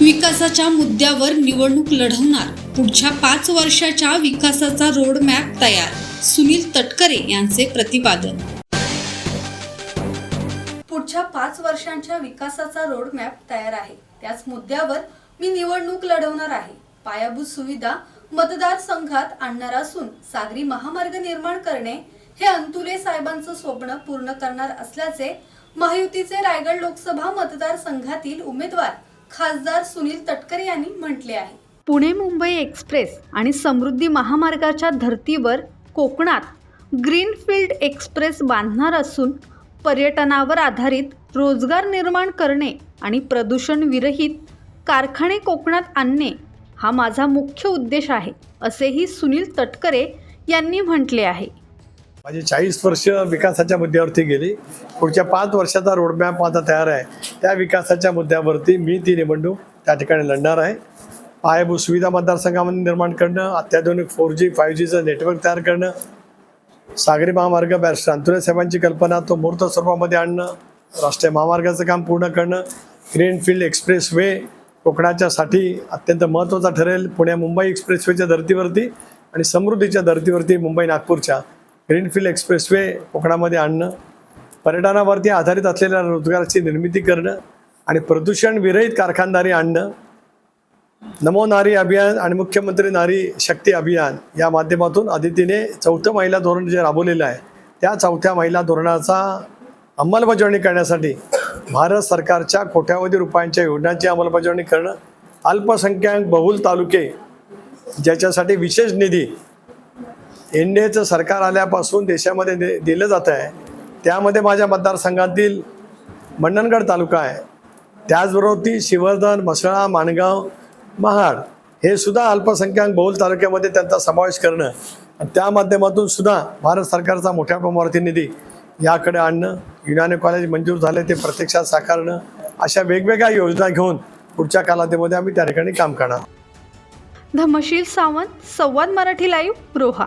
विकासाच्या मुद्द्यावर निवडणूक लढवणार. पुढच्या पाच वर्षाच्या विकासाचा रोडमॅप तयार सुनील तटकरे यांचे प्रतिपादन. पुढच्या पाच वर्षांच्या विकासाचा रोडमॅप तयार आहे. त्याच मुद्द्यावर मी निवडणूक लढवणार आहे. पायाभूत सुविधा मतदारसंघात आणणार असून सागरी महामार्ग निर्माण करणे हे अंतुले साहेबांचं स्वप्न पूर्ण करणार असल्याचे महायुतीचे रायगड लोकसभा मतदारसंघातील उमेदवार खासदार सुनील तटकरे यांनी म्हटले आहे. पुणे मुंबई एक्सप्रेस आणि समृद्धी महामार्गाच्या धर्तीवर कोकणात ग्रीनफील्ड एक्सप्रेस बांधणार असून पर्यटनावर आधारित रोजगार निर्माण करणे आणि प्रदूषण विरहित कारखाने कोकणात आणणे हा माझा मुख्य उद्देश आहे असेही सुनील तटकरे यांनी म्हटले आहे. माझी चाळीस वर्ष विकासाच्या मुद्द्यावरती गेली. पुढच्या पाच वर्षाचा रोडमॅप माझा तयार आहे. त्या विकासाच्या मुद्द्यावरती मी ती निवडणूक त्या ठिकाणी लढणार आहे. पायाभूत सुविधा मतदारसंघामध्ये निर्माण करणं अत्याधुनिक फोर जी फाईव्ह जीचं नेटवर्क तयार करणं सागरी महामार्ग बॅरिस्टर अंतुरे साहेबांची कल्पना तो मूर्त स्वरूपामध्ये आणणं राष्ट्रीय महामार्गाचं काम पूर्ण करणं ग्रीनफील्ड एक्सप्रेस वे कोकणाच्यासाठी अत्यंत महत्त्वाचा ठरेल. पुण्या मुंबई एक्सप्रेसवेच्या धर्तीवरती आणि समृद्धीच्या धर्तीवरती मुंबई नागपूरच्या ग्रीनफील्ड एक्सप्रेसवे कोकणामध्ये आणणं पर्यटनावरती आधारित असलेल्या रोजगाराची निर्मिती करणं आणि प्रदूषण विरहित कारखानदारी आणणं नमो नारी अभियान आणि मुख्यमंत्री नारी शक्ती अभियान या माध्यमातून आदितीने चौथं महिला धोरण जे राबवलेलं आहे त्या चौथ्या महिला धोरणाचा अंमलबजावणी करण्यासाठी भारत सरकारच्या कोट्यावधी रुपयांच्या योजनांची अंमलबजावणी करणं अल्पसंख्याक बहुल तालुके ज्याच्यासाठी विशेष निधी एन एचं सरकार आल्यापासून देशामध्ये दे दिलं जातं आहे. त्यामध्ये माझ्या मतदारसंघातील मंडणगड तालुका आहे. त्याचबरोबर ती शिवर्धन म्हसळा माणगाव महाड हे सुद्धा अल्पसंख्याक बहुल तालुक्यामध्ये त्यांचा समावेश करणं आणि त्या माध्यमातून सुद्धा भारत सरकारचा मोठ्या प्रमाणावरती निधी याकडे आणणं युनानी कॉलेज मंजूर झाले ते प्रत्यक्षात साकारणं अशा वेगवेगळ्या योजना घेऊन पुढच्या कालावधीमध्ये आम्ही त्या ठिकाणी काम करणार धमशील सावंत संवाद मराठी लाईव्ह रोहा.